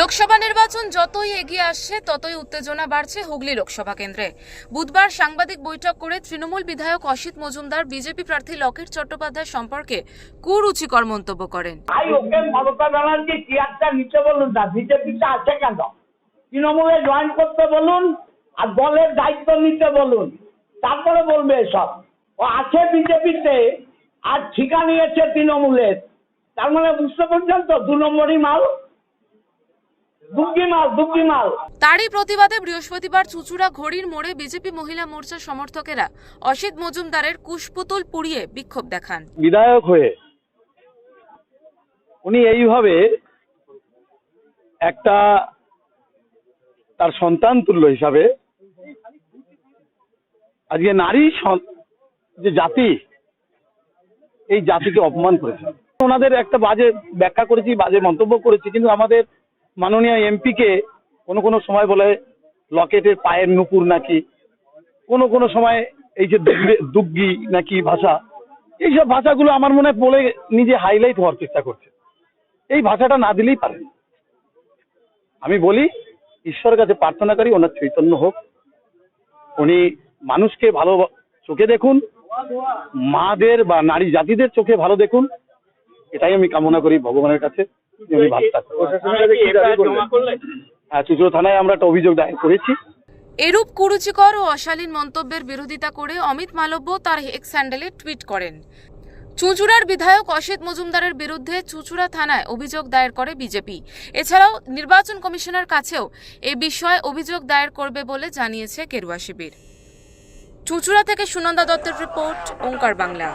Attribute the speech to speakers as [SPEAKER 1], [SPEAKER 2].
[SPEAKER 1] লোকসভা নির্বাচন যতই এগিয়ে আসছে, ততই উত্তেজনা বাড়ছে হুগলি লোকসভা কেন্দ্রে। বুধবার সাংবাদিক বৈঠক করে তৃণমূল বিধায়ক অসিত মজুমদার বিজেপি প্রার্থী লকেট চট্টোপাধ্যায় সম্পর্কে কুরুচিকর মন্তব্য করেন।
[SPEAKER 2] ভাই, ওকে মমতা ব্যানার্জি চেয়ারটা নিতে বলুন না বিজেপিতে আছে কেন? তৃণমূলে জয়েন করতে বলুন আর দলের দায়িত্ব নিতে বলুন, তারপরে বলবে এসব। ও আছে বিজেপিতে আর ঠিকা নিয়েছে তৃণমূলের। তার মানে বুঝতে পারছেন তো, দু নম্বরই মাল দুগ্গি মাল দুগ্গি মাল
[SPEAKER 1] তারই প্রতিবাদে বৃহস্পতিবার চুচুড়া ঘড়ির মোড়ে বিজেপি মহিলা মোর্চার সমর্থকেরা অসিত মজুমদারের কুশপুতুল পুড়িয়ে বিক্ষোভ দেখান।
[SPEAKER 3] বিধায়ক হয়ে উনি এইভাবে একটা তার সন্তান তুল্য হিসাবে আজকে নারী যে জাতি এই জাতিকে অপমান করেছে। ওনাদের একটা বাজে ব্যাখ্যা করেছি বাজে মন্তব্য করেছি কিন্তু আমাদের মাননীয় এমপিকে কোনো কোনো সময় বলে লকেটের পায়ের নুপুর নাকি, কোনো কোনো সময় এই যে দুগ্গি- নাকি ভাষা, এইসব ভাষাগুলো আমার মনে বলে নিজে হাইলাইট হওয়ার চেষ্টা করছে। এই ভাষাটা না দিলেই পারে আমি বলি, ঈশ্বরের কাছে প্রার্থনা করি, ওনার চৈতন্য হোক। উনি মানুষকে ভালো চোখে দেখুন, মাদের বা নারী জাতিদের চোখে ভালো দেখুন, এটাই আমি কামনা করি ভগবানের কাছে। হ্যাঁ চুচুড়ো থানায় আমরা একটা অভিযোগ দায়ের করেছি।
[SPEAKER 1] এরূপ কুরুচিকর ও অশালীন মন্তব্যের বিরোধিতা করে অমিত মালব্য তার এক্স হ্যান্ডেলে টুইট করেন। চুঁচুড়ার বিধায়ক অসিত মজুমদারের বিরুদ্ধে চুঁচুড়া থানায় অভিযোগ দায়ের করে বিজেপি এছাড়াও নির্বাচন কমিশনের কাছেও এ বিষয়ে অভিযোগ দায়ের করবে বলে জানিয়েছে কেরুয়া শিবির। চুঁচুড়া থেকে সুনন্দা দত্তের রিপোর্ট ওঙ্কার বাংলা।